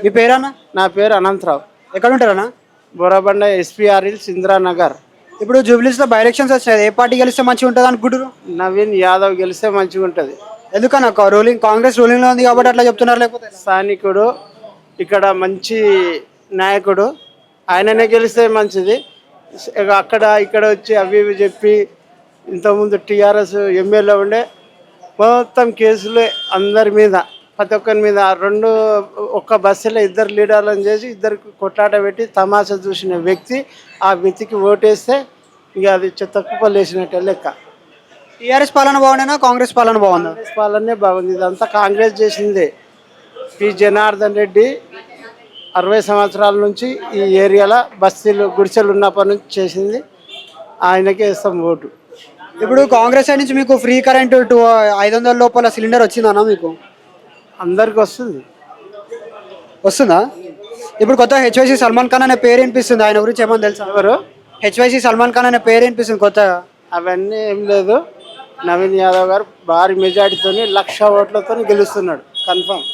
మీ పేరన్నా? నా పేరు అనంతరావు. ఎక్కడ ఉంటారన్నా బోరాబండ ఎస్పీఆర్ హిల్స్ ఇందిరానగర్ ఇప్పుడు జూబ్లీస్లో బై ఎలక్షన్స్ వచ్చినాయి ఏ పార్టీ గెలిస్తే మంచిగా ఉంటుంది అనుకుంటారు నవీన్ యాదవ్ గెలిస్తే మంచిగా ఉంటుంది. ఎందుకన్నా? రూలింగ్ కాంగ్రెస్ రూలింగ్లో ఉంది కాబట్టి అట్లా చెప్తున్నారు లేకపోతే స్థానికుడు ఇక్కడ మంచి నాయకుడు ఆయననే గెలిస్తే మంచిది. అక్కడ ఇక్కడ వచ్చి అవి ఇవి చెప్పి ఇంతకుముందు టీఆర్ఎస్ ఎమ్మెల్యే ఉండే మొత్తం కేసులు అందరి మీద. ప్రతి ఒక్కరి మీద రెండు ఒక్క బస్సులో ఇద్దరు లీడర్లను చేసి ఇద్దరికి కొట్లాట పెట్టి తమాషా చూసిన వ్యక్తి ఆ వ్యక్తికి ఓటేస్తే ఇక అది చెత్త కుప్పలు వేసినట్టే లెక్క. టీఆర్ఎస్ పాలన బాగుండేనా? కాంగ్రెస్ పాలన బాగుందా? కాంగ్రెస్ పాలనే బాగుంది. ఇదంతా కాంగ్రెస్ చేసిందే. పి. జనార్దన్ రెడ్డి అరవై సంవత్సరాల నుంచి ఈ ఏరియాలో బస్తీలు గుడిసెలు ఉన్నప్పటి నుంచి చేసింది. ఆయనకే ఇస్తాం ఓటు. ఇప్పుడు కాంగ్రెస్ నుంచి మీకు ఫ్రీ కరెంట్ టూ ఐదు వందల లోపల సిలిండర్ వచ్చిందన్నా మీకు? అందరికి వస్తుంది. వస్తుందా? ఇప్పుడు కొత్త హెచ్వైసి సల్మాన్ ఖాన్ అనే పేరు వినిపిస్తుంది. ఆయన గురించి ఏమన్నా తెలుసా? ఎవరు? హెచ్వైసి సల్మాన్ ఖాన్ అనే పేరు వినిపిస్తుంది కొత్తగా అవన్నీ ఏం లేదు. నవీన్ యాదవ్ గారు భారీ మెజార్టీతో లక్ష ఓట్లతో గెలుస్తున్నాడు. కన్ఫామ్